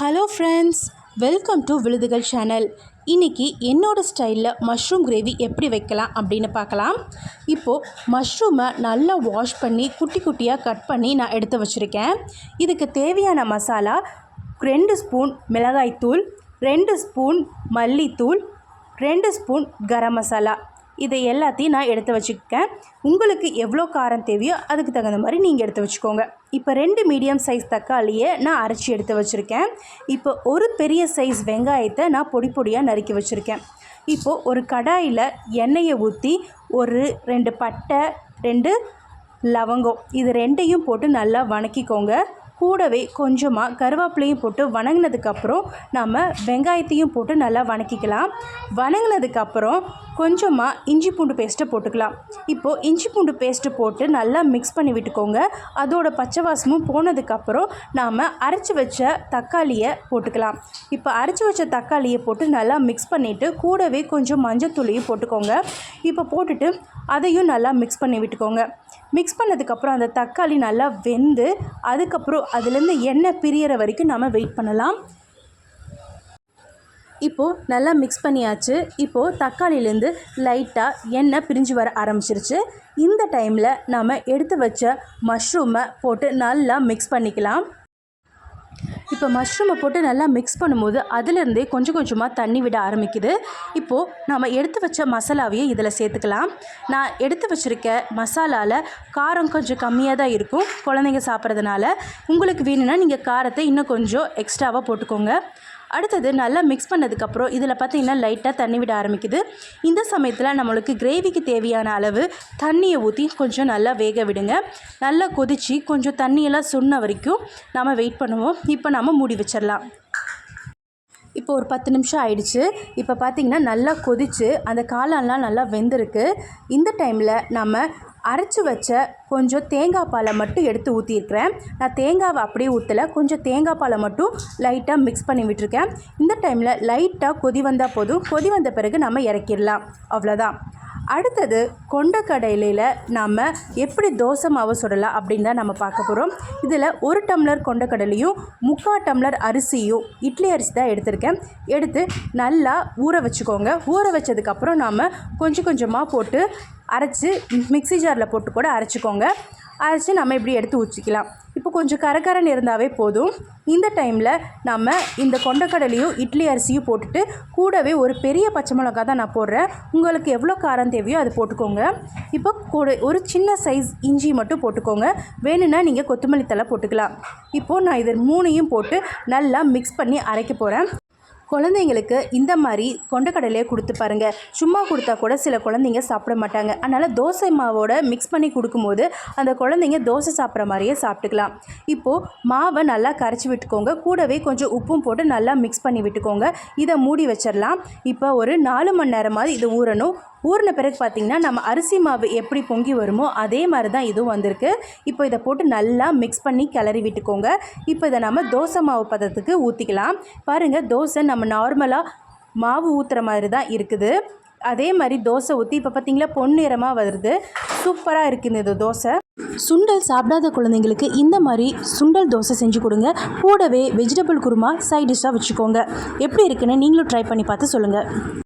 Hello friends welcome to Vizhuthugal channel இன்றைக்கி என்னோடய ஸ்டைலில் மஷ்ரூம் கிரேவி எப்படி வைக்கலாம் அப்படின்னு பார்க்கலாம். இப்போது மஷ்ரூமை நல்லா வாஷ் பண்ணி குட்டி குட்டியாக கட் பண்ணி நான் எடுத்து வச்சுருக்கேன். இதுக்கு தேவையான மசாலா ரெண்டு ஸ்பூன் மிளகாய்த்தூள் ரெண்டு ஸ்பூன் மல்லித்தூள் ரெண்டு ஸ்பூன் கரம் மசாலா இதை எல்லாத்தையும் நான் எடுத்து வச்சுக்கேன் உங்களுக்கு எவ்வளோ காரம் தேவையோ அதுக்கு தகுந்த மாதிரி நீங்கள் எடுத்து வச்சுக்கோங்க. இப்போ ரெண்டு மீடியம் சைஸ் தக்காளியை நான் அரைச்சி எடுத்து வச்சுருக்கேன். இப்போ ஒரு பெரிய சைஸ் வெங்காயத்தை நான் பொடி பொடியாக நறுக்கி வச்சுருக்கேன். இப்போது ஒரு கடாயில் எண்ணெயை ஊற்றி ஒரு ரெண்டு பட்டை ரெண்டு லவங்கம் இது ரெண்டையும் போட்டு நல்லா வணக்கிக்கோங்க. கூடவே கொஞ்சமாக கருவேப்பிலையும் போட்டு வணங்கினதுக்கப்புறம் நம்ம வெங்காயத்தையும் போட்டு நல்லா வணக்கிக்கலாம். வணங்கினதுக்கப்புறம் கொஞ்சமாக இஞ்சி பூண்டு பேஸ்ட்டை போட்டுக்கலாம். இப்போது இஞ்சி பூண்டு பேஸ்ட்டு போட்டு நல்லா மிக்ஸ் பண்ணி விட்டுக்கோங்க. அதோட பச்சை வாசமும் போனதுக்கப்புறம் நாம் அரைச்சி வச்ச தக்காளியை போட்டுக்கலாம். இப்போ அரைச்சி வச்ச தக்காளியை போட்டு நல்லா மிக்ஸ் பண்ணிவிட்டு கூடவே கொஞ்சம் மஞ்சத்தூளையும் போட்டுக்கோங்க. இப்போ போட்டுட்டு அதையும் நல்லா மிக்ஸ் பண்ணி விட்டுக்கோங்க. மிக்ஸ் பண்ணதுக்கப்புறம் அந்த தக்காளி நல்லா வெந்து அதுக்கப்புறம் அதுலேருந்து எண்ணெய் பிரியற வரைக்கும் நம்ம வெயிட் பண்ணலாம். இப்போது நல்லா மிக்ஸ் பண்ணியாச்சு. இப்போது தக்காளிலேருந்து லைட்டாக எண்ணெய் பிரிஞ்சு வர ஆரம்பிச்சிருச்சு. இந்த டைமில் நாம் எடுத்து வச்ச மஷ்ரூமை போட்டு நல்லா மிக்ஸ் பண்ணிக்கலாம். இப்போ மஷ்ரூமை போட்டு நல்லா மிக்ஸ் பண்ணும்போது அதிலிருந்தே கொஞ்சம் கொஞ்சமாக தண்ணி விட ஆரம்பிக்குது. இப்போது நம்ம எடுத்து வச்ச மசாலாவையும் இதில் சேர்த்துக்கலாம். நான் எடுத்து வச்சுருக்க மசாலாவில் காரம் கொஞ்சம் கம்மியாக தான் இருக்கும். குழந்தைங்க சாப்பிட்றதுனால. உங்களுக்கு வேணும்னா நீங்கள் காரத்தை இன்னும் கொஞ்சம் எக்ஸ்ட்ராவாக போட்டுக்கோங்க. அடுத்தது நல்லா மிக்ஸ் பண்ணதுக்கப்புறம் இதில் பார்த்திங்கன்னா லைட்டாக தண்ணி விட ஆரம்பிக்குது. இந்த சமயத்தில் நம்மளுக்கு கிரேவிக்கு தேவையான அளவு தண்ணியை ஊற்றி கொஞ்சம் நல்லா வேக விடுங்க. நல்லா கொதித்து கொஞ்சம் தண்ணியெல்லாம் சொன்ன வரைக்கும் நம்ம வெயிட் பண்ணுவோம். இப்போ நம்ம மூடி வச்சிடலாம். இப்போ ஒரு பத்து நிமிஷம் ஆயிடுச்சு. இப்போ பார்த்திங்கன்னா நல்லா கொதித்து அந்த காளான்லாம் நல்லா வெந்திருக்கு. இந்த டைமில் நம்ம அரைச்சி வச்ச கொஞ்சம் தேங்காய் பாலை மட்டும் எடுத்து ஊற்றிருக்கிறேன் நான் தேங்காவை அப்படியே ஊற்றலை கொஞ்சம் தேங்காய் பாலை மட்டும் லைட்டாக மிக்ஸ் பண்ணி விட்டுருக்கேன். இந்த டைமில் லைட்டாக கொதி வந்தால் போதும். கொதி வந்த பிறகு நம்ம இறக்கிடலாம். அவ்வளோதான் அடுத்தது கொண்டக்கடலையில் நாம் எப்படி தோசை மாவு சுடலாம் அப்படின்னு தான் நம்ம பார்க்க போகிறோம் இதில் ஒரு டம்ளர் கொண்டக்கடலையும் முக்கால் டம்ளர் அரிசியும் இட்லி அரிசி தான் எடுத்திருக்கேன். எடுத்து நல்லா ஊற வச்சுக்கோங்க. ஊற வச்சதுக்கப்புறம் நாம் கொஞ்சம் கொஞ்சமாக போட்டு அரைச்சி மிக்சி ஜாரில் போட்டு கூட அரைச்சிக்கோங்க. அரைச்சி நம்ம இப்படி எடுத்து ஊற்றிக்கலாம் இப்போ கொஞ்சம் கரக்கரன்னு இருந்தாவே போதும். இந்த டைமில் நம்ம இந்த கொண்டக்கடலையும் இட்லி அரிசியும் போட்டுட்டு கூடவே ஒரு பெரிய பச்சை மிளகா தான் நான் போடுறேன். உங்களுக்கு எவ்வளோ காரம் தேவையோ அது போட்டுக்கோங்க. இப்போ கூட ஒரு சின்ன சைஸ் இஞ்சி மட்டும் போட்டுக்கோங்க. வேணும்னா நீங்கள் கொத்தமல்லி தலை போட்டுக்கலாம். இப்போது நான் இதை மூணையும் போட்டு நல்லா மிக்ஸ் பண்ணி அரைக்க போகிறேன் குழந்தைங்களுக்கு இந்த மாதிரி கொண்டக்கடலையை கொடுத்து பாருங்கள் சும்மா கொடுத்தா கூட சில குழந்தைங்க சாப்பிட மாட்டாங்க. அதனால் தோசை மாவோட மிக்ஸ் பண்ணி கொடுக்கும்போது அந்த குழந்தைங்க தோசை சாப்பிட்ற மாதிரியே சாப்பிட்டுக்கலாம். இப்போது மாவை நல்லா கரைச்சி விட்டுக்கோங்க. கூடவே கொஞ்சம் உப்பும் போட்டு நல்லா மிக்ஸ் பண்ணி விட்டுக்கோங்க. இதை மூடி வச்சிடலாம். இப்போ ஒரு நாலு மணி நேரமாவது இது ஊறணும். ஊறின பிறகு பார்த்திங்கன்னா நம்ம அரிசி மாவு எப்படி பொங்கி வருமோ அதே மாதிரி தான் இதுவும் வந்திருக்கு. இப்போ இதை போட்டு நல்லா மிக்ஸ் பண்ணி கிளறி விட்டுக்கோங்க. இப்போ இதை நம்ம தோசை மாவு பதத்துக்கு ஊற்றிக்கலாம் பாருங்கள் தோசை நம்ம நம்ம நார்மலாக மாவு ஊற்றுற மாதிரி தான் இருக்குது. அதே மாதிரி தோசை ஊற்றி இப்போ பார்த்திங்களா பொன்னிறமாக வருது. சூப்பராக இருக்குது இந்த தோசை. சுண்டல் சாப்பிடாத குழந்தைங்களுக்கு இந்த மாதிரி சுண்டல் தோசை செஞ்சு கொடுங்க. கூடவே வெஜிடபிள் குருமா சைட் டிஷ்ஷாக வச்சுக்கோங்க. எப்படி இருக்குன்னு நீங்களும் ட்ரை பண்ணி பார்த்து சொல்லுங்கள்